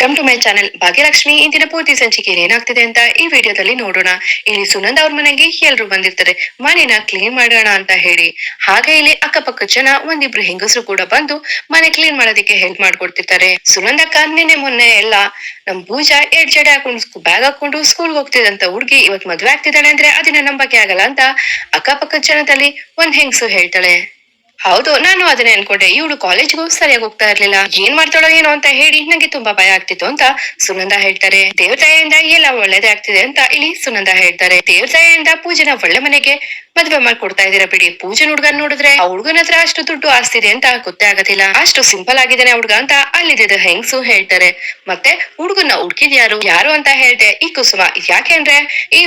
Welcome to my channel Bhagyalakshmi ಇಂದಿನ ಪೂರ್ತಿ ಸಂಚಿಕೆ ಏನಾಗ್ತಿದೆ ಅಂತ ಈ ವಿಡಿಯೋದಲ್ಲಿ ನೋಡೋಣ. ಇಲ್ಲಿ ಸುನಂದ ಅವ್ರ ಮನೆಗೆ ಎಲ್ರು ಬಂದಿರ್ತಾರೆ. ಮನೆನ ಕ್ಲೀನ್ ಮಾಡೋಣ ಅಂತ ಹೇಳಿ. ಹಾಗೆ ಇಲ್ಲಿ ಅಕ್ಕಪಕ್ಕ ಜನ ಒಂದಿಬ್ರು ಹೆಂಗಸರು ಕೂಡ ಬಂದು ಮನೆ ಕ್ಲೀನ್ ಮಾಡೋದಕ್ಕೆ ಹೆಲ್ಪ್ ಮಾಡ್ಕೊಡ್ತಿರ್ತಾರೆ. ಸುನಂದಕ್ಕ ನಿನ್ನೆ ಮೊನ್ನೆ ಎಲ್ಲ ನಮ್ ಪೂಜಾ ಎರಡ್ ಜಡೆ ಹಾಕೊಂಡು ಬ್ಯಾಗ್ ಹಾಕೊಂಡು ಸ್ಕೂಲ್ಗೆ ಹೋಗ್ತಿದಂತ ಹುಡುಗಿ ಇವತ್ ಮದ್ವೆ ಆಗ್ತಿದ್ದಾಳೆ ಅಂದ್ರೆ ಅದನ್ನ ನಂಬಕ್ಕೆ ಆಗಲ್ಲ ಅಂತ ಅಕ್ಕಪಕ್ಕ ಜನದಲ್ಲಿ ಒಂದ್ ಹೆಂಗಸು ಹೇಳ್ತಾಳೆ. ಹೌದು, ನಾನು ಅದನ್ನೇ ಅನ್ಕೊಂಡೆ. ಇವಳು ಕಾಲೇಜ್ಗೂ ಸರಿಯಾಗಿ ಹೋಗ್ತಾ ಇರ್ಲಿಲ್ಲ. ಏನ್ ಮಾಡ್ತಾಳೋ ಏನೋ ಅಂತ ಹೇಳಿ ನಂಗೆ ತುಂಬಾ ಭಯ ಆಗ್ತಿತ್ತು ಅಂತ ಸುನಂದ ಹೇಳ್ತಾರೆ. ದೇವ್ರ ಎಲ್ಲ ಒಳ್ಳೇದೇ ಆಗ್ತಿದೆ ಅಂತ ಇಲ್ಲಿ ಸುನಂದ ಹೇಳ್ತಾರೆ. ದೇವ್ರ ದಯೆಯಿಂದ ಪೂಜೆನ ಒಳ್ಳೆ ಮನೆಗೆ ಮದ್ವೆ ಮಾಡ್ಕೊಡ್ತಾ ಇದೀರಾ ಬಿಡಿ. ಪೂಜೆ ಹುಡ್ಗನ್ ನೋಡಿದ್ರೆ ಆ ಹುಡ್ಗನ ಹತ್ರ ಅಷ್ಟು ದುಡ್ಡು ಆಸ್ತಿದೆ ಅಂತ ಗೊತ್ತೇ ಆಗೋದಿಲ್ಲ. ಅಷ್ಟು ಸಿಂಪಲ್ ಆಗಿದ್ದಾನೆ ಹುಡ್ಗ ಅಂತ ಅಲ್ಲಿದ್ದ ಹೆಂಗ್ಸು ಹೇಳ್ತಾರೆ. ಮತ್ತೆ ಹುಡ್ಗನ್ನ ಹುಡ್ಕಿದ್ ಯಾರು? ಯಾರು ಅಂತ ಹೇಳ್ದೆ, ಈ ಕುಸುಮ. ಯಾಕೆಂದ್ರೆ ಈ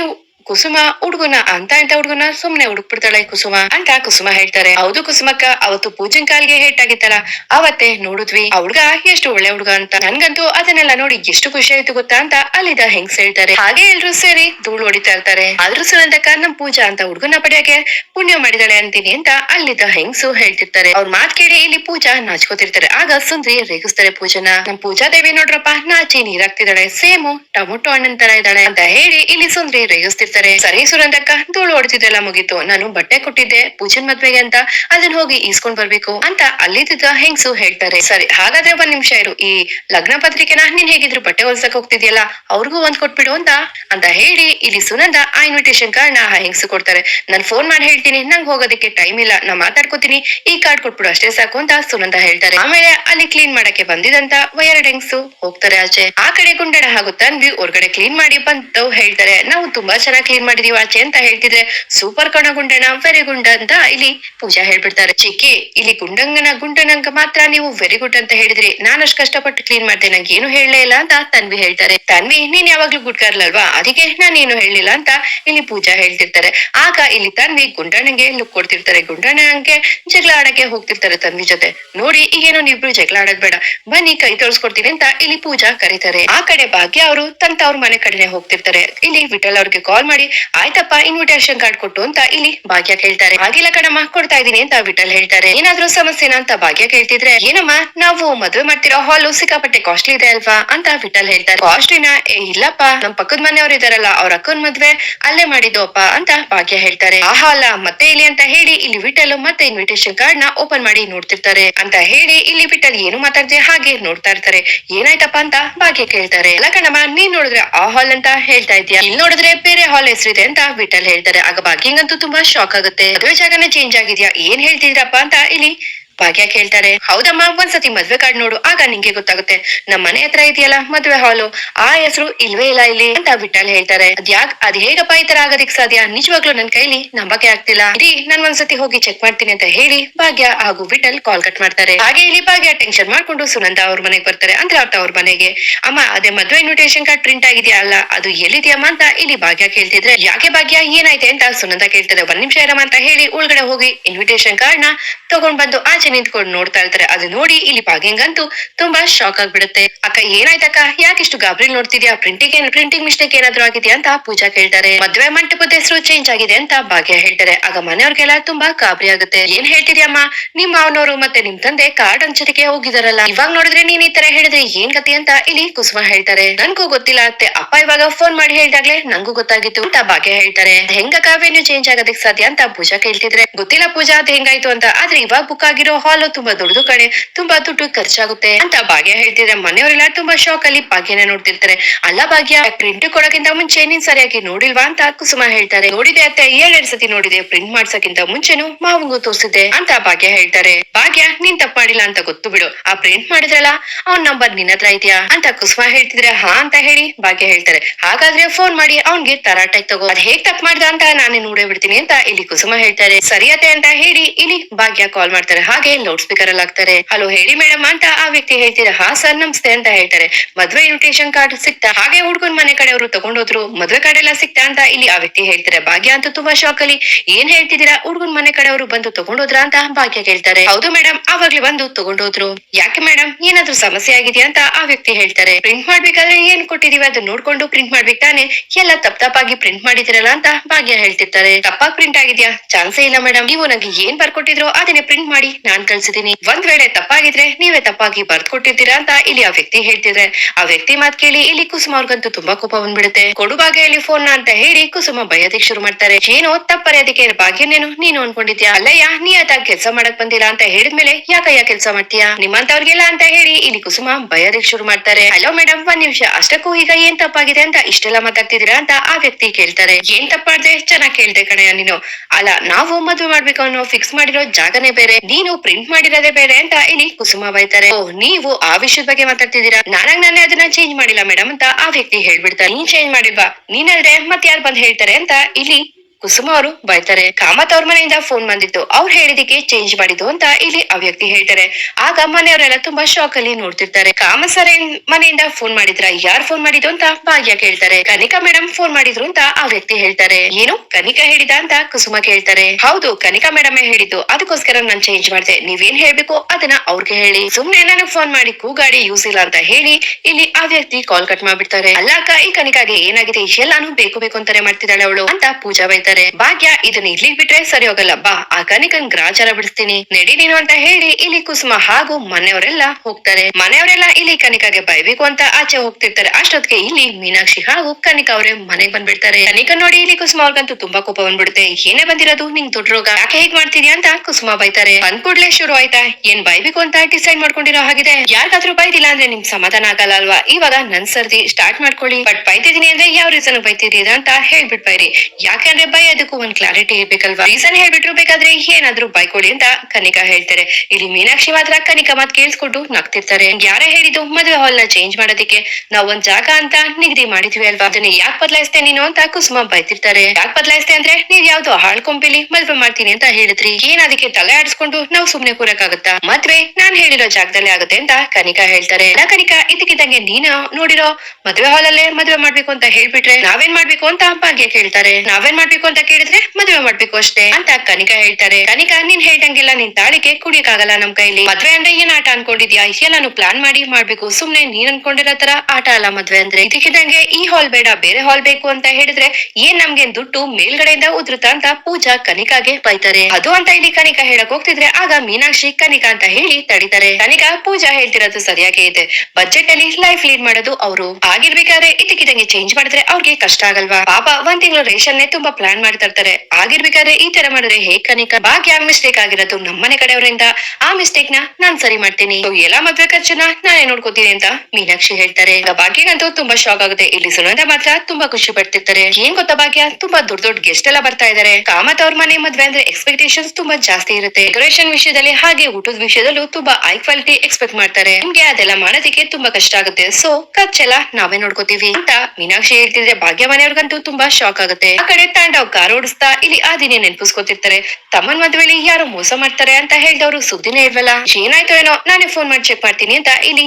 ಕುಸುಮ ಹುಡುಗನ ಅಂತ ಅಂತ ಹುಡುಗನ ಸುಮ್ನೆ ಹುಡುಕ್ ಬಿಡ್ತಾಳೆ ಕುಸುಮ ಅಂತ ಕುಸುಮ ಹೇಳ್ತಾರೆ. ಹೌದು ಕುಸುಮಕ್ಕ, ಅವತ್ತು ಪೂಜನ್ ಕಾಲ್ಗೆ ಹೇಟ್ ಆಗಿತ್ತಲ್ಲ ಅವತ್ತೆ ನೋಡಿದ್ವಿ. ಆ ಹುಡ್ಗ ಎಷ್ಟು ಒಳ್ಳೆ ಹುಡುಗ ಅಂತ. ನನ್ಗಂತೂ ಅದನ್ನೆಲ್ಲ ನೋಡಿ ಎಷ್ಟು ಖುಷಿ ಆಯ್ತು ಗೊತ್ತಾ ಅಂತ ಅಲ್ಲಿದ ಹೆಂಗ್ಸ್ ಹೇಳ್ತಾರೆ. ಹಾಗೆ ಎಲ್ರು ಸೇರಿ ಧೂಳು ಹೊಡಿತಾ ಇರ್ತಾರೆ. ಆದ್ರೂ ಸುನಂದಕ್ಕ, ನಮ್ ಪೂಜಾ ಅಂತ ಹುಡುಗನ ಪಡೆಯಕ್ಕೆ ಪುಣ್ಯ ಮಾಡಿದಾಳೆ ಅಂತೀನಿ ಅಂತ ಅಲ್ಲಿದ್ದ ಹೆಂಗ್ಸು ಹೇಳ್ತಿರ್ತಾರೆ. ಅವ್ರ ಮಾತ್ ಕೇಳಿ ಇಲ್ಲಿ ಪೂಜಾ ನಾಚ್ಕೋತಿರ್ತಾರೆ. ಆಗ ಸುಂದ್ರಿ ರೇಗಿಸ್ತಾರೆ ಪೂಜನ. ನಮ್ ಪೂಜಾ ದೇವಿ ನೋಡ್ರಪ್ಪ, ನಾಚಿ ನೀರಾಗ್ತಿದ್ದಾಳೆ. ಸೇಮು ಟೊಮೊಟೊ ಹಣ್ಣನ್ ತರ ಇದ್ದಾಳೆ ಅಂತ ಹೇಳಿ ಇಲ್ಲಿ ಸುಂದ್ರಿ ರೇಗಿಸ್ತಿರ್ತಾರೆ. ಸರಿ ಸುರಂದಕ್ಕ ಧೂಳು ಹೊಡ್ತಿದ್ದೆಲ್ಲ ಮುಗೀತು. ನಾನು ಬಟ್ಟೆ ಕೊಟ್ಟಿದ್ದೆ, ಪೂಜನ್ ಮದ್ವೆಗೆ ಅಂತ. ಅದನ್ನ ಹೋಗಿ ಈಸ್ಕೊಂಡ್ ಬರ್ಬೇಕು ಅಂತ ಅಲ್ಲಿದ್ದ ಹೆಂಗ್ಸು ಹೇಳ್ತಾರೆ. ಸರಿ, ಹಾಗಾದ್ರೆ ಒಂದ್ ನಿಮಿಷ ಇರು. ಈ ಲಗ್ನ ಪತ್ರಿಕೆನ ನೀನ್ ಹೇಗಿದ್ರು ಬಟ್ಟೆ ಹೊಲ್ಸಕ್ ಹೋಗ್ತಿದ್ಯಲ್ಲ, ಅವ್ರಿಗೂ ಒಂದ್ ಕೊಟ್ಬಿಡು ಅಂತ ಅಂತ ಹೇಳಿ ಇಲ್ಲಿ ಸುನಂದ ಆ ಇನ್ವಿಟೇಷನ್ ಕಾರ್ಡ್ ಆ ಹೆಂಗ್ಸು ಕೊಡ್ತಾರೆ. ನಾನ್ ಫೋನ್ ಮಾಡಿ ಹೇಳ್ತೀನಿ. ನಂಗ್ ಹೋಗೋದಕ್ಕೆ ಟೈಮ್ ಇಲ್ಲ. ನಾ ಮಾತಾಡ್ಕೋತೀನಿ. ಈ ಕಾರ್ಡ್ ಕೊಟ್ಬಿಡು, ಅಷ್ಟೇ ಸಾಕು ಅಂತ ಸುನಂದ ಹೇಳ್ತಾರೆ. ಆಮೇಲೆ ಅಲ್ಲಿ ಕ್ಲೀನ್ ಮಾಡಕ್ಕೆ ಬಂದಿದಂತ ವೈರಡ್ ಹೆಂಗ್ಸು ಹೋಗ್ತಾರೆ ಆಚೆ. ಆ ಕಡೆ ಗುಂಡಡ ಹಾಗೂ ತನ್ವಿ ಹೊರ್ಗಡೆ ಕ್ಲೀನ್ ಮಾಡಿ ಬಂದು ಹೇಳ್ತಾರೆ. ನಾವು ತುಂಬಾ ಚೆನ್ನಾಗಿ ಕ್ಲೀನ್ ಮಾಡಿದೀವಿ ಆಚೆ ಅಂತ ಹೇಳ್ತಿದ್ರೆ ಸೂಪರ್ ಕಣ ಗುಂಡಣ್ಣ ವೆರಿ ಗುಂಡ ಅಂತ ಇಲ್ಲಿ ಪೂಜಾ ಹೇಳ್ಬಿಡ್ತಾರೆ. ಚಿಕ್ಕಿ, ಇಲ್ಲಿ ಗುಂಡಂಗನ ಗುಂಡನಂಗ ಮಾತ್ರ ನೀವು ವೆರಿ ಗುಡ್ ಅಂತ ಹೇಳಿದ್ರಿ. ನಾನು ಅಷ್ಟು ಕಷ್ಟಪಟ್ಟು ಕ್ಲೀನ್ ಮಾಡ್ದೆ, ನಂಗೆ ಏನು ಹೇಳಲೇ ಇಲ್ಲ ಅಂತ ತನ್ವಿ ಹೇಳ್ತಾರೆ. ತನ್ವಿ, ನೀನ್ ಯಾವಾಗ್ಲೂ ಗುಡ್ ಅಲ್ವಾ? ಅದಕ್ಕೆ ನಾನೇನು ಏನು ಹೇಳಿಲ್ಲ ಅಂತ ಇಲ್ಲಿ ಪೂಜಾ ಹೇಳ್ತಿರ್ತಾರೆ. ಆಗ ಇಲ್ಲಿ ತನ್ವಿ ಗುಂಡಣ್ಣಂಗೆ ಲುಕ್ ಕೊಡ್ತಿರ್ತಾರೆ. ಗುಂಡಣ್ಣಗೆ ಜಗಳ ಆಡಕ್ಕೆ ಹೋಗ್ತಿರ್ತಾರೆ ತನ್ವಿ ಜೊತೆ. ನೋಡಿ, ಈಗೇನು ನೀವಿಬ್ರು ಜಗಳ ಆಡೋದ್ ಬೇಡ. ಬನ್ನಿ ಕೈ ತೋರಿಸ್ಕೊಡ್ತೀನಿ ಅಂತ ಇಲ್ಲಿ ಪೂಜಾ ಕರೀತಾರೆ. ಆ ಕಡೆ ಭಾಗ್ಯ ಅವರು ತಂತ ಅವ್ರ ಮನೆ ಕಡೆನೆ ಹೋಗ್ತಿರ್ತಾರೆ. ಇಲ್ಲಿ ವಿಠಲ್ ಅವ್ರಿಗೆ ಕಾಲ್ ಮಾಡಿ. ಆಯ್ತಪ್ಪ ಇನ್ವಿಟೇಷನ್ ಕಾರ್ಡ್ ಕೊಟ್ಟು ಅಂತ ಇಲ್ಲಿ ಭಾಗ್ಯ ಕೇಳ್ತಾರೆ. ಆಗಿಲ್ಲ ಕಣಮ್ಮ, ಕೊಡ್ತಾ ಇದೀನಿ ಅಂತ ವಿಠಲ್ ಹೇಳ್ತಾರೆ. ಏನಾದ್ರೂ ಸಮಸ್ಯೆನಾ ಅಂತ ಭಾಗ್ಯ ಕೇಳ್ತಿದ್ರೆ, ಏನಮ್ಮ, ನಾವು ಮದುವೆ ಮಾಡ್ತಿರೋ ಹಾಲು ಸಿಕ್ಕಾಪಟ್ಟೆ ಕಾಸ್ಟ್ಲಿ ಇದೆ ಅಲ್ವಾ? ಅಂತ ವಿಠಲ್ ಹೇಳ್ತಾರೆ. ಕಾಸ್ಟ್ಲಿನ ಇಲ್ಲಪ್ಪ, ನಮ್ ಪಕ್ಕದ ಮನೆಯವ್ರು ಇದಾರಲ್ಲ, ಅವ್ರ ಅಕ್ಕನ್ ಮದ್ವೆ ಅಲ್ಲೇ ಮಾಡಿದ್ದು ಅಂತ ಭಾಗ್ಯ ಹೇಳ್ತಾರೆ. ಆ ಹಾಲ ಮತ್ತೆ ಇಲ್ಲಿ ಅಂತ ಹೇಳಿ ಇಲ್ಲಿ ವಿಠಲ್ ಮತ್ತೆ ಇನ್ವಿಟೇಷನ್ ಕಾರ್ಡ್ನ ಓಪನ್ ಮಾಡಿ ನೋಡ್ತಿರ್ತಾರೆ ಅಂತ ಹೇಳಿ ಇಲ್ಲಿ ವಿಠಲ್ ಏನು ಮಾತಾಡ್ದೆ ಹಾಗೆ ನೋಡ್ತಾ ಇರ್ತಾರೆ. ಏನಾಯ್ತಪ್ಪ? ಅಂತ ಭಾಗ್ಯ ಕೇಳ್ತಾರೆ. ಅಲ್ಲ ಕಣಮ್ಮ, ನೀನ್ ನೋಡಿದ್ರೆ ಆ ಹಾಲ್ ಅಂತ ಹೇಳ್ತಾ ಇದ್ಯಾ ಇಲ್ಲಿ ನೋಡಿದ್ರೆ ಬೇರೆ ಹಾಲ್ ಹೆಸರಿದೆ ಅಂತ ವಿಠಲ್ ಹೇಳ್ತಾರೆ. ಆಗ ಭಾಗ್ಯಂಗಂತೂ ತುಂಬಾ ಶಾಕ್ ಆಗುತ್ತೆ. ಮದುವೆ ಜಾಗನೇ ಚೇಂಜ್ ಆಗಿದ್ಯಾ? ಏನ್ ಹೇಳ್ತಿದ್ರಪ್ಪ ಅಂತ ಇಲ್ಲಿ ಭಾಗ್ಯ ಕೇಳ್ತಾರೆ, ಹೌದಮ್ಮ, ಒಂದ್ಸತಿ ಮದ್ವೆ ಕಾರ್ಡ್ ನೋಡು, ಆಗ ನಿಂಗೆ ಗೊತ್ತಾಗುತ್ತೆ. ನಮ್ಮ ಮನೆ ಹತ್ರ ಇದೆಯಲ್ಲ, ಮದ್ವೆ ಹಾಲು. ಆ ಹೆಸರು ಇಲ್ವೇ ಇಲ್ಲ ಇಲ್ಲಿ, ಅಂತ ವಿಠಲ್ ಹೇಳ್ತಾರೆ. ಅದ್ಯಾಕ್, ಅದ್ ಹೇಗಪ್ಪ ಈ ತರ ಆಗೋದಿಕ್ ಸಾಧ್ಯ? ನಿಜವಾಗ್ಲೂ ನನ್ ಕೈಲಿ ನಂಬಕ್ಕೆ ಆಗ್ತಿಲ್ಲ. ಇರಿ, ನಾನ್ ಒಂದ್ಸತಿ ಹೋಗಿ ಚೆಕ್ ಮಾಡ್ತೀನಿ ಅಂತ ಹೇಳಿ ಭಾಗ್ಯ ಹಾಗೂ ವಿಠಲ್ ಕಾಲ್ ಕಟ್ ಮಾಡ್ತಾರೆ. ಹಾಗೆ ಇಲ್ಲಿ ಭಾಗ್ಯ ಟೆನ್ಷನ್ ಮಾಡ್ಕೊಂಡು ಸುನಂದ ಅವ್ರ ಮನೆಗೆ ಬರ್ತಾರೆ ಅಂದ್ರೆ ಅವ್ರ ಅವ್ರ ಮನೆಗೆ. ಅಮ್ಮ, ಅದೇ ಮದ್ವೆ ಇನ್ವಿಟೇಷನ್ ಕಾರ್ಡ್ ಪ್ರಿಂಟ್ ಆಗಿದೆಯಾ? ಅಲ್ಲ, ಅದು ಎಲ್ಲಿದೆಯಮ್ಮ ಅಂತ ಇಲ್ಲಿ ಭಾಗ್ಯ ಕೇಳ್ತಿದ್ರೆ, ಯಾಕೆ ಭಾಗ್ಯ, ಏನಾಯ್ತೆ? ಅಂತ ಸುನಂದ ಕೇಳ್ತಾರೆ ಒಂದ್ ನಿಮಿಷ ಇರಮ್ಮ ಅಂತ ಹೇಳಿ ಒಳಗಡೆ ಹೋಗಿ ಇನ್ವಿಟೇಷನ್ ಕಾರ್ಡ್ನ ತಗೊಂಡ್ ಬಂದು ಆಚೆ ನಿಂತ್ಕೊಂಡು ನೋಡ್ತಾ ಇರ್ತಾರೆ. ಅದು ನೋಡಿ ಇಲ್ಲಿ ಭಾಗ್ಯಂಗಂತೂ ತುಂಬಾ ಶಾಕ್ ಆಗ್ಬಿಡುತ್ತೆ. ಅಕ್ಕ, ಏನಾಯ್ತಕ್ಕ? ಯಾಕಿಷ್ಟು ಗಾಬರಿ ನೋಡ್ತಿದ್ಯಾ? ಪ್ರಿಂಟಿಂಗ್ ಪ್ರಿಂಟಿಂಗ್ ಮಿಸ್ಟೇಕ್ ಏನಾದ್ರು ಆಗಿದ್ಯಾ ಅಂತ ಪೂಜಾ ಕೇಳ್ತಾರೆ. ಮದ್ವೆ ಮಂಟಪದ ಹೆಸರು ಚೇಂಜ್ ಆಗಿದೆ ಅಂತ ಭಾಗ್ಯ ಹೇಳ್ತಾರೆ. ಆಗ ಮನೆಯವ್ರಿಗೆಲ್ಲ ತುಂಬಾ ಗಾಬರಿ ಆಗುತ್ತೆ. ಏನ್ ಹೇಳ್ತಿದ್ಯಮ್ಮ? ನಿಮ್ ಮಾವನವರು ಮತ್ತೆ ನಿಮ್ ತಂದೆ ಕಾರ್ಡ್ ಅಂಚರಿಗೆ ಹೋಗಿದಾರಲ್ಲ. ಇವಾಗ ನೋಡಿದ್ರೆ ನೀನ್ ಈ ತರ ಹೇಳಿದ್ರೆ ಏನ್ ಗತಿ ಅಂತ ಇಲ್ಲಿ ಕುಸುಮ ಹೇಳ್ತಾರೆ. ನನ್ಗೂ ಗೊತ್ತಿಲ್ಲ ಅತ್ತೆ. ಅಪ್ಪ ಇವಾಗ ಫೋನ್ ಮಾಡಿ ಹೇಳಿದಾಗ್ಲೇ ನಂಗೂ ಗೊತ್ತಾಗಿತ್ತು ಅಂತ ಭಾಗ್ಯ ಹೇಳ್ತಾರೆ. ಹೆಂಗ ವೆನ್ಯೂ ಚೇಂಜ್ ಆಗೋದಕ್ಕೆ ಸಾಧ್ಯ ಅಂತ ಪೂಜಾ ಕೇಳ್ತಿದ್ರೆ. ಗೊತ್ತಿಲ್ಲ ಪೂಜಾ, ಅದ್ ಹೆಂಗಾಯ್ತು ಅಂತ. ಆದ್ರೆ ಇವಾಗ ಬುಕ್ ಆಗಿರೋ ಹಾಲು ತುಂಬಾ ದೊಡ್ಡದು ಕಣೆ, ತುಂಬಾ ದುಡ್ಡು ಖರ್ಚಾಗುತ್ತೆ ಅಂತ ಭಾಗ್ಯ ಹೇಳ್ತಿದ್ರೆ ಮನೆಯವರೆಲ್ಲ ತುಂಬಾ ಶಾಕ್ ಅಲ್ಲಿ ಭಾಗ್ಯನ ನೋಡ್ತಿರ್ತಾರೆ. ಅಲ್ಲ ಭಾಗ್ಯ ಪ್ರಿಂಟ್ ಕೊಡಕ್ಕಿಂತ ಮುಂಚೆ ನೀನ್ ಸರಿಯಾಗಿ ನೋಡಿಲ್ವಾ ಅಂತ ಕುಸುಮ ಹೇಳ್ತಾರೆ. ನೋಡಿದೆ ಅತ್ತೆ ಎರಡ್ ಸತಿ ನೋಡಿದೆ ಪ್ರಿಂಟ್ ಮಾಡ್ಸಕ್ಕಿಂತ ಮುಂಚೆನು ಮಾವಂಗೂ ತೋರಿಸಿದೆ ಅಂತ ಭಾಗ್ಯ ಹೇಳ್ತಾರೆ. ಭಾಗ್ಯ, ನೀನ್ ತಪ್ಪ ಮಾಡಿಲ್ಲ ಅಂತ ಗೊತ್ತು ಬಿಡು. ಆ ಪ್ರಿಂಟ್ ಮಾಡಿದ್ರಲ್ಲ, ಅವ್ನ್ ನಂಬರ್ ನಿನ್ನ ಹತ್ರ ಇದೆಯಾ ಅಂತ ಕುಸುಮ ಹೇಳ್ತಿದ್ರೆ ಹಾ ಅಂತ ಹೇಳಿ ಭಾಗ್ಯ ಹೇಳ್ತಾರೆ. ಹಾಗಾದ್ರೆ ಫೋನ್ ಮಾಡಿ ಅವ್ನ್ಗೆ ತರಾಟೆಗ್ ತಗೋ. ಅದ್ ಹೇಗ್ ತಪ್ಪ ಮಾಡ್ದ ಅಂತ ನಾನೇ ನೋಡೇ ಬಿಡ್ತೀನಿ ಅಂತ ಇಲ್ಲಿ ಕುಸುಮ ಹೇಳ್ತಾರೆ. ಸರಿಯತೆ ಅಂತ ಹೇಳಿ ಇಲ್ಲಿ ಭಾಗ್ಯ ಕಾಲ್ ಮಾಡ್ತಾರೆ. ಹಾಗೆ ಲೌಡ್ ಸ್ಪೀಕರ್ ಅಲ್ಲಿ ಹಾಕ್ತಾರೆ. ಹಲೋ ಹೇಳಿ ಮೇಡಮ್ ಅಂತ ಆ ವ್ಯಕ್ತಿ ಹೇಳ್ತೀರ ಹಾ ಸರ್ ನಮಸ್ತೆ ಅಂತ ಹೇಳ್ತಾರೆ. ಮದ್ವೆ ಇನ್ವಿಟೇಷನ್ ಕಾರ್ಡ್ ಸಿಕ್ತಾ? ಹಾಗೆ ಹುಡ್ಗನ್ ಮನೆ ಕಡೆ ಅವರು ತಗೊಂಡೋದ್ರು. ಮದ್ವೆ ಕಾರ್ಡ್ ಎಲ್ಲ ಸಿಕ್ತಾ ಅಂತ ಇಲ್ಲಿ ಆ ವ್ಯಕ್ತಿ ಹೇಳ್ತಾರೆ ಭಾಗ್ಯ ಅಂತ ತುಂಬಾ ಶಾಕ್ ಅಲ್ಲಿ. ಏನ್ ಹೇಳ್ತಿದ್ದೀರಾ? ಹುಡ್ಗನ್ ಮನೆ ಕಡೆ ಅವರು ಬಂದು ತಗೊಂಡೋದ್ರ? ಅಂತ ಭಾಗ್ಯ ಕೇಳ್ತಾರೆ. ಹೌದು ಮೇಡಮ್ ಆವಾಗ್ಲೇ ಬಂದು ತಗೊಂಡೋದ್ರು. ಯಾಕೆ ಮೇಡಮ್ ಏನಾದ್ರೂ ಸಮಸ್ಯೆ ಆಗಿದೆಯಾ? ಅಂತ ಆ ವ್ಯಕ್ತಿ ಹೇಳ್ತಾರೆ. ಪ್ರಿಂಟ್ ಮಾಡ್ಬೇಕಾದ್ರೆ ಏನ್ ಕೊಟ್ಟಿದೀವಿ ಅದನ್ನ ನೋಡ್ಕೊಂಡು ಪ್ರಿಂಟ್ ಮಾಡ್ಬೇಕು ತಾನೆ. ಎಲ್ಲ ತಪ್ಪ ತಪ್ಪಾಗಿ ಪ್ರಿಂಟ್ ಮಾಡಿದಿರಲ್ಲ ಅಂತ ಭಾಗ್ಯ ಹೇಳ್ತಿರ್ತಾರೆ. ತಪ್ಪಾಗಿ ಪ್ರಿಂಟ್ ಆಗಿದ್ಯಾ? ಚಾನ್ಸೇ ಇಲ್ಲ ಮೇಡಮ್ ನೀವು ನಂಗೆ ಏನ್ ಬರ್ಕೊಟ್ಟಿದ್ರು ಅದನ್ನೇ ಪ್ರಿಂಟ್ ಮಾಡಿ ಕಳ್ಸಿದೀನಿ. ಒಂದ್ ವೇಳೆ ತಪ್ಪಾಗಿದ್ರೆ ನೀವೇ ತಪ್ಪಾಗಿ ಬರ್ದ್ ಕೊಟ್ಟಿದ್ದೀರಾ ಅಂತ ಇಲ್ಲಿ ಆ ವ್ಯಕ್ತಿ ಹೇಳ್ತಿದ್ರೆ. ಆ ವ್ಯಕ್ತಿ ಮಾತ್ ಕೇಳಿ ಇಲ್ಲಿ ಕುಸುಮ ಅವ್ರಿಗಂತೂ ತುಂಬಾ ಕೋಪ ಬಂದ್ಬಿಡುತ್ತೆ. ಕೊಡು ಇಲ್ಲಿ ಫೋನ್ ಅಂತ ಹೇಳಿ ಕುಸುಮ ಬಯೋದಿಕ್ ಶುರು ಮಾಡ್ತಾರೆ. ಏನೋ ತಪ್ಪರೆಯೋದಕ್ಕೆ ಭಾಗ್ಯನೇನು, ನೀನು ಅನ್ಕೊಂಡಿದ್ಯಾ? ಅಲ್ಲಯ್ಯ ನೀ ಅದ ಕೆಲ್ಸ ಮಾಡಕ್ ಬಂದಿಲ್ಲ ಅಂತ ಹೇಳಿದ್ಮೇಲೆ ಯಾಕಯ್ಯ ಕೆಲ್ಸ ಮಾಡ್ತೀಯಾ? ನಿಮ್ಮಂತವ್ರಿಗೆಲ್ಲ ಅಂತ ಹೇಳಿ ಇಲ್ಲಿ ಕುಸುಮ ಬಯೋದಿಕ್ ಶುರು ಮಾಡ್ತಾರೆ. ಹಲೋ ಮೇಡಮ್ ಒಂದ್ ನಿಮಿಷ. ಅಷ್ಟಕ್ಕೂ ಈಗ ಏನ್ ತಪ್ಪಾಗಿದೆ ಅಂತ ಇಷ್ಟೆಲ್ಲ ಮಾತಾಡ್ತಿದ್ದೀರಾ ಅಂತ ಆ ವ್ಯಕ್ತಿ ಕೇಳ್ತಾರೆ. ಏನ್ ತಪ್ಪಾಡ್ದೆ ಚೆನ್ನಾಗಿ ಕೇಳ್ದೆ ಕಣಯ್ಯ ನೀನು. ಅಲ್ಲ, ನಾವು ಮದುವೆ ಮಾಡ್ಬೇಕು ಅನ್ನೋ ಫಿಕ್ಸ್ ಮಾಡಿರೋ ಜಾಗನೇ ಬೇರೆ. ನೀನು ಪ್ರಿಂಟ್ ಮಾಡಿರೋದೇ ಬೇರೆ ಅಂತ ಇಲ್ಲಿ ಕುಸುಮ ಬೈತಾರೆ. ಓ, ನೀವು ಆ ವಿಷಯದ ಬಗ್ಗೆ ಮಾತಾಡ್ತಿದ್ದೀರಾ? ನಾನಾಗ್ ನಾನೇ ಅದನ್ನ ಚೇಂಜ್ ಮಾಡಿಲ್ಲ ಮೇಡಮ್ ಅಂತ ಆ ವ್ಯಕ್ತಿ ಹೇಳ್ಬಿಡ್ತಾರೆ ನೀನ್ ಚೇಂಜ್ ಮಾಡಿಲ್ವಾ? ನೀನಲ್ದೆ ಮತ್ ಯಾರು ಬಂದ್ ಹೇಳ್ತಾರೆ ಅಂತ ಇಲ್ಲಿ ಕುಸುಮ ಅವರು ಬೈತಾರೆ. ಕಾಮತ್ ಅವ್ರ ಮನೆಯಿಂದ ಫೋನ್ ಬಂದಿತ್ತು. ಅವ್ರು ಹೇಳಿದಕ್ಕೆ ಚೇಂಜ್ ಮಾಡಿದ್ದು ಅಂತ ಇಲ್ಲಿ ಆ ವ್ಯಕ್ತಿ ಹೇಳ್ತಾರೆ. ಆಗ ಮನೆಯವರೆಲ್ಲ ತುಂಬಾ ಶಾಕ್ ಅಲ್ಲಿ ನೋಡ್ತಿರ್ತಾರೆ. ಕಾಮ ಸರ್ ಮನೆಯಿಂದ ಫೋನ್ ಮಾಡಿದ್ರ? ಯಾರ್ ಫೋನ್ ಮಾಡಿದ್ರು ಅಂತ ಭಾಗ್ಯ ಕೇಳ್ತಾರೆ. ಕನಿಕಾ ಮೇಡಮ್ ಫೋನ್ ಮಾಡಿದ್ರು ಅಂತ ಆ ವ್ಯಕ್ತಿ ಹೇಳ್ತಾರೆ. ಏನು? ಕನಿಕಾ ಹೇಳಿದ ಅಂತ ಕುಸುಮ ಕೇಳ್ತಾರೆ. ಹೌದು, ಕನಿಕಾ ಮೇಡಮ್ ಹೇಳಿದ್ದು. ಅದಕ್ಕೋಸ್ಕರ ನಾನ್ ಚೇಂಜ್ ಮಾಡಿದೆ. ನೀವೇನ್ ಹೇಳ್ಬೇಕು ಅದನ್ನ ಅವ್ರಿಗೆ ಹೇಳಿ. ಸುಮ್ನೆ ನನಗ್ ಫೋನ್ ಮಾಡಿ ಕೂಗಾಡಿ ಯೂಸ್ ಇಲ್ಲ ಅಂತ ಹೇಳಿ ಇಲ್ಲಿ ಆ ವ್ಯಕ್ತಿ ಕಾಲ್ ಕಟ್ ಮಾಡ್ಬಿಡ್ತಾರೆ. ಅಲ್ಲ ಅಕ್ಕ ಈ ಕನಿಕಾಗೆ ಏನಾಗಿದೆ? ಎಲ್ಲಾನು ಬೇಕು ಬೇಕು ಅಂತಾರೆ ಮಾಡ್ತಿದ್ದಾಳೆ ಅವಳು ಅಂತ ಪೂಜಾ ಬೈತಾರೆ. ಭಾಗ್ಯ, ಇದನ್ನ ಇಲ್ಲಿ ಬಿಟ್ರೆ ಸರಿ ಹೋಗಲ್ಲ. ಬಾ ಆ ಕನಿಕನ್ ಗ್ರಾಚಾರ ಬಿಡಿಸ್ತೀನಿ ನಡಿ ನೀನು ಅಂತ ಹೇಳಿ ಇಲ್ಲಿ ಕುಸುಮ ಹಾಗೂ ಮನೆಯವರೆಲ್ಲ ಹೋಗ್ತಾರೆ. ಮನೆಯವರೆಲ್ಲ ಇಲ್ಲಿ ಕನಿಕಾಗೆ ಬೈಬೇಕು ಅಂತ ಆಚೆ ಹೋಗ್ತಿರ್ತಾರೆ. ಅಷ್ಟೊತ್ತಿಗೆ ಇಲ್ಲಿ ಮೀನಾಕ್ಷಿ ಹಾಗೂ ಕನಿಕಾ ಅವರೇ ಮನೆಗ್ ಬಂದ್ಬಿಡ್ತಾರೆ. ಕನಿಕ ನೋಡಿ ಇಲ್ಲಿ ಕುಸುಮ ಅವ್ರಿಗಂತೂ ತುಂಬಾ ಕೋಪ ಬಂದ್ಬಿಡುತ್ತೆ. ಏನೇ ಬಂದಿರೋದು ನಿಂಗ್ ದೊಡ್ಡ ರೋಗ. ಯಾಕೆ ಹೇಗ್ ಮಾಡ್ತೀರಿ ಅಂತ ಕುಸುಮ ಬೈತಾರೆ. ಬಂದ್ ಕೂಡ್ಲೆ ಶುರು ಆಯ್ತಾ? ಏನ್ ಬೈಬೇಕು ಅಂತ ಡಿಸೈಡ್ ಮಾಡ್ಕೊಂಡಿರೋ ಹಾಗಿದೆ ಯಾರಿಗಾದ್ರೂ ಬೈದಿಲ್ಲ ಅಂದ್ರೆ ನಿಮ್ ಸಮಾಧಾನ ಆಗಲ್ಲ ಅಲ್ವಾ? ಇವಾಗ ನನ್ ಸರ್ದಿ ಸ್ಟಾರ್ಟ್ ಮಾಡ್ಕೊಳ್ಳಿ. ಬಟ್ ಬೈತಿದೀನಿ ಅಂದ್ರೆ ಯಾವ ರೀಸನ್ ಬೈತಿದ್ದೀರಾ ಅಂತ ಹೇಳ್ಬಿಟ್ ಬೈರಿ. ಯಾಕಂದ್ರೆ ಬೈಯೋದಕ್ಕೂ ಒಂದ್ ಕ್ಲಾರಿಟಿ ಇರ್ಬೇಕಲ್ವಾ ರೀಸನ್ ಹೇಳ್ಬಿಟ್ರು ಬೇಕಾದ್ರೆ ಏನಾದ್ರೂ ಬೈಕೊಳ್ಳಿ ಅಂತ ಕನಿಕಾ ಹೇಳ್ತಾರೆ. ಇಲ್ಲಿ ಮೀನಾಕ್ಷಿ ಮಾತ್ರ ಕನಿಕಾ ಮಾತ್ ಕೇಳಿಸ್ಕೊಂಡು ನಗ್ತಿರ್ತಾರೆ. ಯಾರೇ ಹೇಳಿದ್ದು ಮದುವೆ ಹಾಲ್ನ ಚೇಂಜ್ ಮಾಡೋದಕ್ಕೆ? ನಾವ್ ಒಂದ್ ಜಾಗ ಅಂತ ನಿಗದಿ ಮಾಡಿದ್ವಿ ಅಲ್ವಾ? ಅದನ್ನ ಯಾಕೆ ಬದಲಾಯಿಸ್ತೇ ನೀನು ಅಂತ ಕುಸುಮ ಬೈತಿರ್ತಾರೆ. ಯಾಕೆ ಬದಲಾಯಿಸ್ತೇ ಅಂದ್ರೆ ನೀವ್ ಯಾವ್ದೋ ಹಾಳ್ಕೊಂಬಿಲಿ ಮದ್ವೆ ಮಾಡ್ತೀನಿ ಅಂತ ಹೇಳಿದ್ರಿ. ಏನ್ ಅದಕ್ಕೆ ತಲೆ ಆಡಿಸ್ಕೊಂಡು ನಾವ್ ಸುಮ್ನೆ ಕೂರಕ್ಕಾಗತ್ತಾ? ಮದ್ವೆ ನಾನ್ ಹೇಳಿರೋ ಜಾಗದಲ್ಲೇ ಆಗುತ್ತೆ ಅಂತ ಕನಿಕಾ ಹೇಳ್ತಾರೆ. ಕನಿಕಾ, ಇದಕ್ಕಿದ್ದಂಗೆ ನೀನು ನೋಡಿರೋ ಮದ್ವೆ ಹಾಲ್ ಅಲ್ಲೇ ಮದ್ವೆ ಮಾಡ್ಬೇಕು ಅಂತ ಹೇಳ್ಬಿಟ್ರೆ ನಾವೇನ್ ಮಾಡ್ಬೇಕು ಅಂತ ಭಾಗ್ಯ ಕೇಳ್ತಾರೆ. ನಾವೇನ್ ಮಾಡ್ಬೇಕು ಅಂತ ಕೇಳಿದ್ರೆ ಮದುವೆ ಮಾಡ್ಬೇಕು ಅಷ್ಟೇ ಅಂತ ಕನಿಕಾ ಹೇಳ್ತಾರೆ. ಕನಿಕಾ, ನೀನ್ ಹೇಳ್ದಂಗೆಲ್ಲ ನಿನ್ ತಾಳಿಗೆ ಕುಡಿಯಕ್ಕಾಗಲ್ಲ ನಮ್ ಕೈಲಿ. ಮದ್ವೆ ಅಂದ್ರೆ ಏನ್ ಆಟ ಅನ್ಕೊಂಡಿದ್ಯಾ? ಎಲ್ಲಾನು ಪ್ಲಾನ್ ಮಾಡಿ ಮಾಡ್ಬೇಕು. ಸುಮ್ನೆ ನೀನ್ ಅನ್ಕೊಂಡಿರೋ ತರ ಆಟ ಅಲ್ಲ ಮದ್ವೆ ಅಂದ್ರೆ. ಇದಕ್ಕಿದಂಗೆ ಈ ಹಾಲ್ ಬೇಡ, ಬೇರೆ ಹಾಲ್ ಬೇಕು ಅಂತ ಹೇಳಿದ್ರೆ ಏನ್ ನಮ್ಗೆ ದುಡ್ಡು ಮೇಲ್ಗಡೆಯಿಂದ ಉದ್ರುತ್ತ ಅಂತ ಪೂಜಾ ಕನಿಕಾಗೆ ಬೈತಾರೆ. ಅದು ಅಂತ ಇಲ್ಲಿ ಕನಿಕಾ ಹೇಳಕ್ ಹೋಗ್ತಿದ್ರೆ ಆಗ ಮೀನಾಕ್ಷಿ ಕನಿಕಾ ಅಂತ ಹೇಳಿ ತಡಿತಾರೆ. ಕನಿಕಾ, ಪೂಜಾ ಹೇಳ್ತಿರೋದು ಸರಿಯಾಗೇ ಇದೆ. ಬಜೆಟ್ ಅಲ್ಲಿ ಲೈಫ್ ಲೀಡ್ ಮಾಡೋದು ಅವರು. ಆಗಿರ್ಬೇಕಾದ್ರೆ ಇದಕ್ಕಿದಂಗೆ ಚೇಂಜ್ ಮಾಡಿದ್ರೆ ಅವ್ರಿಗೆ ಕಷ್ಟ ಆಗಲ್ವಾ? ಪಾಪ, ಒಂದ್ ತಿಂಗಳು ರೇಷನ್ ತುಂಬಾ ಪ್ಲಾನ್ ಮಾಡ್ತಾ ಇರ್ತಾರೆ. ಆಗಿರ್ಬೇಕಾದ್ರೆ ಈ ತರ ಮಾಡಿದ್ರೆ ಹೇಗ್ ಕನಿಕ? ಬಾಕಿ ಮಿಸ್ಟೇಕ್ ಆಗಿರೋದು ನಮ್ಮನೆ ಕಡೆಯವರಿಂದ. ಆ ಮಿಸ್ಟೇಕ್ನ ನಾನ್ ಸರಿ ಮಾಡ್ತೀನಿ. ಎಲ್ಲ ಮದ್ವೆ ಖರ್ಚನ್ನ ನಾನೇ ನೋಡ್ಕೋತೀನಿ ಅಂತ ಮೀನಾಕ್ಷಿ ಹೇಳ್ತಾರೆ. ಈಗ ಭಾಗ್ಯಗಂತೂ ತುಂಬಾ ಶಾಕ್ ಆಗುತ್ತೆ. ಇಲ್ಲಿ ಸುನಂದ ಮಾತ್ರ ತುಂಬಾ ಖುಷಿ ಪಡ್ತಿರ್ತಾರೆ. ಏನ್ ಗೊತ್ತಾ ಭಾಗ್ಯ? ತುಂಬಾ ದೊಡ್ಡ ದೊಡ್ಡ ಗೆಸ್ಟ್ ಎಲ್ಲ ಬರ್ತಾ ಇದಾರೆ. ಕಾಮತ್ ಅವ್ರ ಮನೆ ಮದ್ವೆ ಅಂದ್ರೆ ಎಕ್ಸ್ಪೆಕ್ಟೇಷನ್ಸ್ ತುಂಬಾ ಜಾಸ್ತಿ ಇರುತ್ತೆ. ಡೆಕೋರೇಷನ್ ವಿಷಯದಲ್ಲಿ ಹಾಗೆ ಊಟದ ವಿಷಯದಲ್ಲೂ ತುಂಬಾ ಹೈ ಕ್ವಾಲಿಟಿ ಎಕ್ಸ್ಪೆಕ್ಟ್ ಮಾಡ್ತಾರೆ. ನಿಮ್ಗೆ ಅದೆಲ್ಲ ಮಾಡೋದಕ್ಕೆ ತುಂಬಾ ಕಷ್ಟ ಆಗುತ್ತೆ. ಸೊ, ಖರ್ಚೆಲ್ಲ ನಾವೇ ನೋಡ್ಕೋತೀವಿ ಅಂತ ಮೀನಾಕ್ಷಿ ಹೇಳ್ತಿದ್ರೆ ಭಾಗ್ಯ ಮನೆಯವ್ರಿಗಂತೂ ತುಂಬಾ ಶಾಕ್ ಆಗುತ್ತೆ. ಆ ಕಡೆ ತಾಂಡವ್ ಕಾರ್ ಓಡಿಸ್ತಾ ಇಲ್ಲಿ ಆ ದಿನ ನೆನ್ಪಿಸ್ಕೊತಿರ್ತಾರೆ. ತಮ್ಮನ್ ಮದ್ವೆಲಿ ಯಾರು ಮೋಸ ಮಾಡ್ತಾರೆ ಅಂತ ಹೇಳ್ದವ್ರು ಸುದ್ದಿನೇ ಇಲ್ವಲ್ಲ ಏನಾಯ್ತೋ ಏನೋ, ನಾನೇ ಫೋನ್ ಮಾಡಿ ಚೆಕ್ ಮಾಡ್ತೀನಿ ಅಂತ ಇಲ್ಲಿ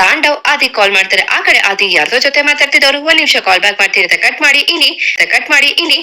ತಾಂಡವ್ ಆದಿ ಕಾಲ್ ಮಾಡ್ತಾರೆ. ಆ ಕಡೆ ಆದಿ ಯಾರ್ದೋ ಜೊತೆ ಮಾತಾಡ್ತಿದ್ದವ್ರು. ಒಂದ್ ನಿಮಿಷ ಕಾಲ್ ಬ್ಯಾಕ್ ಮಾಡ್ತೀರಿ ಕಟ್ ಮಾಡಿ, ಇಲ್ಲಿ ಕಟ್ ಮಾಡಿ, ಇಲ್ಲಿ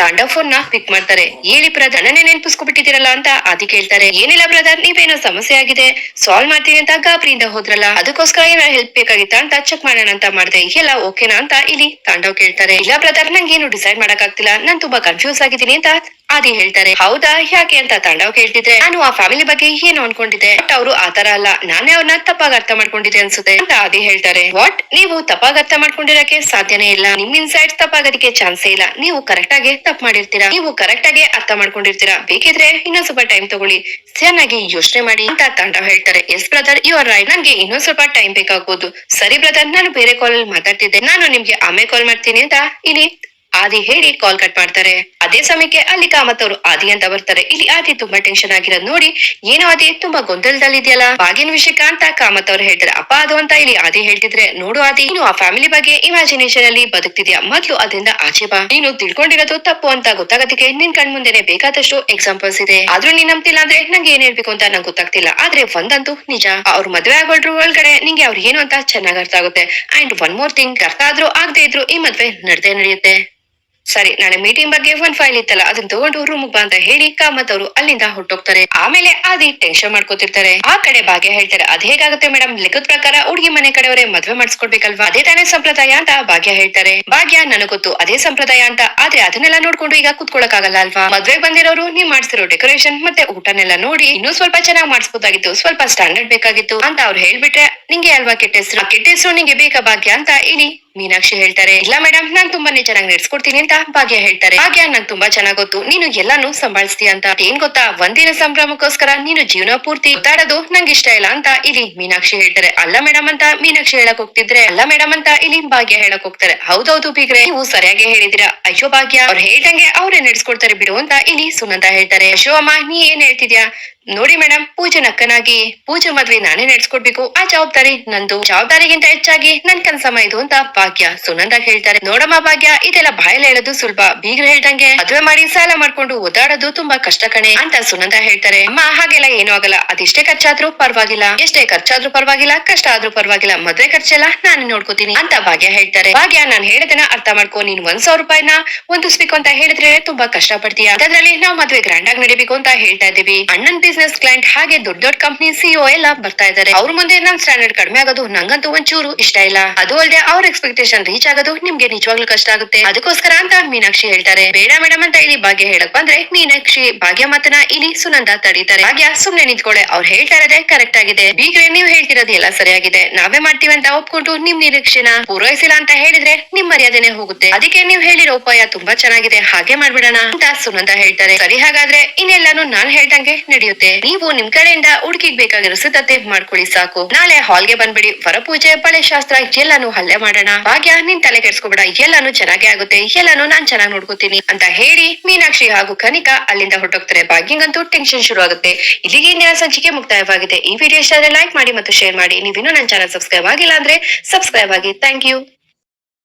ತಾಂಡವ್ ಫೋನ್ನ ಪಿಕ್ ಮಾಡ್ತಾರೆ. ಹೇಳಿ ಬ್ರದರ್ ನನ್ನೇ ನೆನ್ಪಿಸ್ಕೊಬಿಟ್ಟಿದ್ದೀರಲ್ಲ ಅಂತ ಆದಿ ಕೇಳ್ತಾರೆ. ಏನಿಲ್ಲ ಬ್ರದರ್ ನೀವೇನೋ ಸಮಸ್ಯೆ ಆಗಿದೆ. ಸಾಲ್ವ್ ಮಾಡ್ತೀನಿ ಅಂತ ಗಾಬರಿಯಿಂದ ಹೋದ್ರಲ್ಲ. ಅದಕ್ಕೋಸ್ಕರ ಏನೋ ಹೆಲ್ಪ್ ಬೇಕಾಗಿತ್ತ ಅಂತ ಚೆಕ್ ಮಾಡೋಣ ಅಂತ ಮಾಡ್ದೆ. ಎಲ್ಲ ಓಕೆನಾ ಅಂತ ಇಲ್ಲಿ ತಾಂಡವ್ ಕೇಳ್ತಾರೆ. ಇಲ್ಲ ಬ್ರದರ್ ನಂಗೇನು ಡಿಸೈಡ್ ಮಾಡಕ್ ಆಗ್ತಿಲ್ಲ ನಾನ್ ತುಂಬಾ ಕನ್ಫ್ಯೂಸ್ ಆಗಿದ್ದೀನಿ ಅಂತ ಆದಿ ಹೇಳ್ತಾರೆ. ಹೌದಾ? ಯಾಕೆ ಅಂತ ತಾಂಡವ್ ಕೇಳ್ತಿದ್ರೆ, ನಾನು ಆ ಫ್ಯಾಮಿಲಿ ಬಗ್ಗೆ ಏನು ಅನ್ಕೊಂಡಿದ್ದೆ? ಬಟ್ ಅವರು ಆತರ ಅಲ್ಲ. ನಾನೇ ಅವ್ರನ್ನ ತಪ್ಪಾಗಿ ಅರ್ಥ ಮಾಡ್ಕೊಂಡಿದ್ದೆ ಅನ್ಸುತ್ತೆ ಅಂತ ಆದಿ ಹೇಳ್ತಾರೆ. ವಾಟ್ ನೀವು ತಪ್ಪಾಗಿ ಅರ್ಥ ಮಾಡ್ಕೊಂಡಿರಕ್ಕೆ ಸಾಧ್ಯನೇ ಇಲ್ಲ. ನಿಮ್ ಇನ್ಸೈಡ್ ತಪ್ಪಾಗೋದಕ್ಕೆ ಚಾನ್ಸೇ ಇಲ್ಲ. ನೀವು ಕರೆಕ್ಟ್ ಆಗಿ ತಪ್ಪು ಮಾಡಿರ್ತೀರಾ? ನೀವು ಕರೆಕ್ಟ್ ಆಗಿ ಅರ್ಥ ಮಾಡ್ಕೊಂಡಿರ್ತೀರಾ? ಬೇಕಿದ್ರೆ ಇನ್ನೊಂದ್ ಸ್ವಲ್ಪ ಟೈಮ್ ತಗೊಳ್ಳಿ. ಚೆನ್ನಾಗಿ ಯೋಚನೆ ಮಾಡಿ ಅಂತ ತಾಂಡವ್ ಹೇಳ್ತಾರೆ. Yes brother you are right ನನ್ಗೆ ಇನ್ನೊಂದ್ ಸ್ವಲ್ಪ ಟೈಮ್ ಬೇಕಾಗ್ಬೋದು. ಸರಿ ಬ್ರದರ್ ನಾನು ಬೇರೆ ಕಾಲ್ ಅಲ್ಲಿ ಮಾತಾಡ್ತಿದ್ದೆ. ನಾನು ನಿಮ್ಗೆ ಆಮೇಲೆ ಕಾಲ್ ಮಾಡ್ತೀನಿ ಅಂತ. ಇಲ್ಲಿ ಆದಿ ಹೇಳಿ ಕಾಲ್ ಕಟ್ ಮಾಡ್ತಾರೆ. ಅದೇ ಸಮಯಕ್ಕೆ ಅಲ್ಲಿ ಕಾಮತ್ ಅವರು ಆದಿ ಅಂತ ಬರ್ತಾರೆ. ಇಲ್ಲಿ ಆದಿ ತುಂಬಾ ಟೆನ್ಷನ್ ಆಗಿರೋದ್ ನೋಡಿ, ಏನೋ ಆದಿ? ತುಂಬಾ ಗೊಂದಲದಲ್ಲಿದೆಯಲ್ಲ? ಆಗಿನ ವಿಷಯಕ್ಕ ಅಂತ ಕಾಮತ್ ಅವ್ರು ಹೇಳ್ತಾರೆ, ಅಪ್ಪ, ಅದು ಅಂತ ಇಲ್ಲಿ ಆದಿ ಹೇಳ್ತಿದ್ರೆ, ನೋಡು ಆದಿ, ನೀನು ಆ ಫ್ಯಾಮಿಲಿ ಬಗ್ಗೆ ಇಮ್ಯಾಜಿನೇಷನ್ ಅಲ್ಲಿ ಬದುಕ್ತಿದ್ಯಾ? ಮೊದ್ಲು ಅದರಿಂದ ಆಚೆ ಬಾ. ನೀನು ತಿಳ್ಕೊಂಡಿರೋದು ತಪ್ಪು ಅಂತ ಗೊತ್ತಾಗದಕ್ಕೆ ನಿನ್ ಕಣ್ ಮುಂದೆನೆ ಬೇಕಾದಷ್ಟು ಎಕ್ಸಾಂಪಲ್ಸ್ ಇದೆ. ಆದ್ರೂ ನೀನ್ ನಂಬ್ತಿಲ್ಲ ಅಂದ್ರೆ ನಂಗೆ ಏನ್ ಹೇಳ್ಬೇಕು ಅಂತ ನಂಗೆ ಗೊತ್ತಾಗ್ತಿಲ್ಲ. ಆದ್ರೆ ಒಂದಂತೂ ನಿಜ. ಅವ್ರ ಮದ್ವೆ ಆಗೋಳ್ರು ಒಳಗಡೆ ನಿಂಗೆ ಅವ್ರು ಏನು ಅಂತ ಚೆನ್ನಾಗ್ ಅರ್ಥ ಆಗುತ್ತೆ. ಅಂಡ್ ಒನ್ ಮೋರ್ ಥಿಂಗ್ ಅರ್ಥ ಆದ್ರೂ, ಆಗದೆ ಇದ್ರು ಈ ಮದ್ವೆ ನಡೆದೇ ನಡೆಯುತ್ತೆ. ಸರಿ, ನಾಳೆ ಮೀಟಿಂಗ್ ಬಗ್ಗೆ ಒಂದ್ ಫೈಲ್ ಇತ್ತಲ್ಲ, ಅದನ್ನ ತಗೊಂಡು ರೂಮ್ ಬಾ ಅಂತ ಹೇಳಿ ಕಾಮತ್ ಅವರು ಅಲ್ಲಿಂದ ಹೊಟ್ಟೋಗ್ತಾರೆ ಆಮೇಲೆ ಆದಿ ಟೆನ್ಷನ್ ಮಾಡ್ಕೋತಿರ್ತಾರೆ. ಆ ಕಡೆ ಭಾಗ್ಯ ಹೇಳ್ತಾರೆ, ಅದ್ ಹೇಗಾಗುತ್ತೆ ಮೇಡಮ್ ಲೆಕ್ಕದ ಪ್ರಕಾರ ಹುಡುಗಿ ಮನೆ ಕಡೆಯವರೇ ಮದ್ವೆ ಮಾಡಿಸ್ಕೊಡ್ಬೇಕಲ್ವಾ? ಅದೇ ತಾನೇ ಸಂಪ್ರದಾಯ ಅಂತ ಭಾಗ್ಯ ಹೇಳ್ತಾರೆ. ಭಾಗ್ಯ, ನನಗ್ ಗೊತ್ತು, ಅದೇ ಸಂಪ್ರದಾಯ ಅಂತ, ಆದ್ರೆ ಅದನ್ನೆಲ್ಲ ನೋಡ್ಕೊಂಡು ಈಗ ಕುತ್ಕೊಳಕ್ ಆಗಲ್ಲ ಅಲ್ವಾ? ಮದ್ವೆ ಬಂದಿರೋರು ನೀವ್ ಮಾಡ್ಸಿರೋ ಡೆಕೋರೇಷನ್ ಮತ್ತೆ ಊಟನೆಲ್ಲ ನೋಡಿ ಇನ್ನೂ ಸ್ವಲ್ಪ ಚೆನ್ನಾಗಿ ಮಾಡಿಸ್ಬೋದಾಗಿತ್ತು, ಸ್ವಲ್ಪ ಸ್ಟ್ಯಾಂಡರ್ಡ್ ಬೇಕಾಗಿತ್ತು ಅಂತ ಅವ್ರು ಹೇಳ್ಬಿಟ್ರೆ ನಿಂಗೆ ಅಲ್ವಾ ಕೆಟ್ಟ ಹೆಸರು? ಕೆಟ್ಟ ಹೆಸರು ನಿಂಗೆ ಬೇಕಾ ಭಾಗ್ಯ ಅಂತ ಇಡಿ ಮೀನಾಕ್ಷಿ ಹೇಳ್ತಾರೆ. ಇಲ್ಲ ಮೇಡಮ್ ನಾನ್ ತುಂಬಾನೇ ಚೆನ್ನಾಗಿ ನಡ್ಸ್ಕೊಡ್ತೀನಿ ಅಂತ ಭಾಗ್ಯ ಹೇಳ್ತಾರೆ. ಭಾಗ್ಯ, ನಂಗ್ ತುಂಬಾ ಚೆನ್ನಾಗ್ ಗೊತ್ತು. ನೀನು ಎಲ್ಲಾನು ಸಂಭಾಳಿಸ್ತೀಯ ಅಂತ. ಏನ್ ಗೊತ್ತಾ? ಒಂದಿನ ಸಂಭ್ರಮಕ್ಕೋಸ್ಕರ ನೀನು ಜೀವನ ಪೂರ್ತಿ ಒತ್ತಾಡೋದು ನಂಗೆ ಇಷ್ಟ ಇಲ್ಲ ಅಂತ ಇಲ್ಲಿ ಮೀನಾಕ್ಷಿ ಹೇಳ್ತಾರೆ. ಅಲ್ಲ ಮೇಡಮ್ ಅಂತ ಮೀನಾಕ್ಷಿ ಹೇಳಕ್ ಹೋಗ್ತಿದ್ರೆ, ಅಲ್ಲ ಮೇಡಮ್ ಅಂತ ಇಲ್ಲಿ ಭಾಗ್ಯ ಹೇಳಕ್ ಹೋಗ್ತಾರೆ. ಹೌದೌದು ಬೀಗ್ರೆ, ನೀವು ಸರಿಯಾಗಿ ಹೇಳಿದಿರಾ ಅಯ್ಯೋ ಭಾಗ್ಯ, ಅವ್ರು ಹೇಳ್ದಂಗೆ ಅವ್ರೇ ನಡೆಸ್ಕೊಡ್ತಾರೆ ಬಿಡು ಅಂತ ಇಲ್ಲಿ ಸುನಂದ ಹೇಳ್ತಾರೆ. ಅಶೋ ಅಮ್ಮ ನೀ ಏನ್ ಹೇಳ್ತಿದ್ಯಾ? ನೋಡಿ ಮೇಡಮ್ ಪೂಜೆ ನಕ್ಕನಾಗಿ. ಪೂಜೆ ಮದ್ವೆ ನಾನೇ ನಡೆಸ್ಕೊಡ್ಬೇಕು. ಆ ಜವಾಬ್ದಾರಿ ನಂದು. ಜವಾಬ್ದಾರಿಗಿಂತ ಹೆಚ್ಚಾಗಿ ನನ್ ಕನ್ಸಮ್ಮ ಇದು ಅಂತ ಭಾಗ್ಯ ಸುನಂದ ಹೇಳ್ತಾರೆ. ನೋಡಮ್ಮ ಭಾಗ್ಯ, ಇದೆಲ್ಲ ಬಾಯಲ್ಲಿ ಹೇಳೋದು ಸುಲಭ. ಬೀಗ್ರ ಹೇಳ್ದಂಗೆ ಮದ್ವೆ ಮಾಡಿ ಸಾಲ ಮಾಡ್ಕೊಂಡು ಓದಾಡೋದು ತುಂಬಾ ಕಷ್ಟ ಕಣೆ ಅಂತ ಸುನಂದ ಹೇಳ್ತಾರೆ. ಅಮ್ಮ, ಹಾಗೆಲ್ಲ ಏನೂ ಆಗಲ್ಲ. ಅದಿಷ್ಟೇ ಖರ್ಚಾದ್ರೂ ಪರವಾಗಿಲ್ಲ. ಎಷ್ಟೇ ಖರ್ಚಾದ್ರೂ ಪರವಾಗಿಲ್ಲ, ಕಷ್ಟ ಆದ್ರೂ ಪರವಾಗಿಲ್ಲ. ಮದ್ವೆ ಖರ್ಚೆಲ್ಲ ನಾನು ನೋಡ್ಕೋತೀನಿ ಅಂತ ಭಾಗ್ಯ ಹೇಳ್ತಾರೆ. ಭಾಗ್ಯ, ನಾನ್ ಹೇಳದನ್ನ ಅರ್ಥ ಮಾಡ್ಕೊ. ನೀನ್ ಒಂದ್ ಸಾವಿರ ರೂಪಾಯಿನ ಹೊಂದಿಸ್ಬೇಕು ಅಂತ ಹೇಳಿದ್ರೆ ತುಂಬಾ ಕಷ್ಟ ಪಡ್ತೀಯ ಅದ್ರಲ್ಲಿ ನಾವು ಮದ್ವೆ ಗ್ರ್ಯಾಂಡ್ ಆಗಿ ನಡಿಬೇಕು ಅಂತ ಹೇಳ್ತಾ ಇದೀವಿ ಅಣ್ಣನ್ ಬಿಸ್ನೆಸ್ ಕ್ಲೈಂಟ್ ಹಾಗೆ ದೊಡ್ಡ ದೊಡ್ಡ ಕಂಪನಿ ಸಿಇಒ ಎಲ್ಲ ಬರ್ತಾ ಇದಾರೆ. ಅವ್ರ ಮುಂದೆ ನಮ್ ಸ್ಟ್ಯಾಂಡರ್ಡ್ ಕಡಿಮೆ ಆಗೋದು ನಂಗಂತೂ ಒಂಚೂರು ಇಷ್ಟ ಇಲ್ಲ. ಅದು ಅಲ್ಲದೆ ಅವ್ರ ಎಕ್ಸ್ಪೆಕ್ಟೇಷನ್ ರೀಚ್ ಆಗೋದು ನಿಮ್ಗೆ ನಿಜವಾಗ್ಲೂ ಕಷ್ಟ ಆಗುತ್ತೆ. ಅದಕ್ಕೋಸ್ಕರ ಅಂತ ಮೀನಾಕ್ಷಿ ಹೇಳ್ತಾರೆ. ಬೇಡ ಮೇಡಮ್ ಅಂತ ಇಲ್ಲಿ ಭಾಗ್ಯ ಹೇಳಕ್ ಬಂದ್ರೆ ಮೀನಾಕ್ಷಿ, ಭಾಗ್ಯ ಮಾತನ ಇಲ್ಲಿ ಸುನಂದ ತಡೀತಾರೆ. ಭಾಗ್ಯ ಸುಮ್ನೆ ನಿಂತ್ಕೊಳ್ಳೆ ಅವ್ರು ಹೇಳ್ತಾ ಇರೋದೇ ಕರೆಕ್ಟ್ ಆಗಿದೆ. ಬೀಗ್ರೆ ನೀವ್ ಹೇಳ್ತಿರೋದು ಎಲ್ಲ ಸರಿಯಾಗಿದೆ. ನಾವೇ ಮಾಡ್ತೀವಿ ಅಂತ ಒಪ್ಕೊಂಡು ನಿಮ್ ನಿರೀಕ್ಷೆನ ಪೂರೈಸಿಲ್ಲ ಅಂತ ಹೇಳಿದ್ರೆ ನಿಮ್ ಮರ್ಯಾದೆನೆ ಹೋಗುತ್ತೆ. ಅದಕ್ಕೆ ನೀವ್ ಹೇಳಿರೋ ಉಪಾಯ ತುಂಬಾ ಚೆನ್ನಾಗಿದೆ. ಹಾಗೆ ಮಾಡ್ಬಿಡೋಣ ಅಂತ ಸುನಂದ ಹೇಳ್ತಾರೆ. ಸರಿ, ಹಾಗಾದ್ರೆ ಇನ್ನೆಲ್ಲಾನು ನಾನ್ ಹೇಳ್ದಂಗೆ ನಡೆಯುತ್ತೆ. ನೀವು ನಿಮ್ ಕಡೆಯಿಂದ ಹುಡುಗಿಗ್ ಬೇಕಾಗಿರೋ ಸಿದ್ಧತೆ ಮಾಡ್ಕೊಳ್ಳಿ ಸಾಕು. ನಾಳೆ ಹಾಲ್ಗೆ ಬಂದ್ಬಿಡಿ. ವರಪೂಜೆ ಬಳೆ ಶಾಸ್ತ್ರ ಎಲ್ಲಾನು ಹಲ್ಲೆ ಮಾಡೋಣ. ಭಾಗ್ಯ, ನಿನ್ ತಲೆ ಕೆಡ್ಸ್ಕೊಬೇಡ. ಎಲ್ಲಾನು ಚೆನ್ನಾಗೇ ಆಗುತ್ತೆ. ಎಲ್ಲಾನು ನಾನ್ ಚೆನ್ನಾಗಿ ನೋಡ್ಕೋತೀನಿ ಅಂತ ಹೇಳಿ ಮೀನಾಕ್ಷಿ ಹಾಗೂ ಕನಿಕಾ ಅಲ್ಲಿಂದ ಹೊರಟೋಗ್ತಾರೆ. ಭಾಗ್ಯಂಗಂತೂ ಟೆನ್ಷನ್ ಶುರು ಆಗುತ್ತೆ ಇಲ್ಲಿಗೆ ಇಂದಿನ ಸಂಚಿಕೆ ಮುಕ್ತಾಯವಾಗಿದೆ. ಈ ವಿಡಿಯೋ ಇಷ್ಟ ಲೈಕ್ ಮಾಡಿ ಮತ್ತು ಶೇರ್ ಮಾಡಿ. ನೀವಿನ್ನೂ ನನ್ನ ಚಾನಲ್ ಸಬ್ಸ್ಕ್ರೈಬ್ ಆಗಿಲ್ಲ ಅಂದ್ರೆ ಸಬ್ಸ್ಕ್ರೈಬ್ ಆಗಿ. Thank you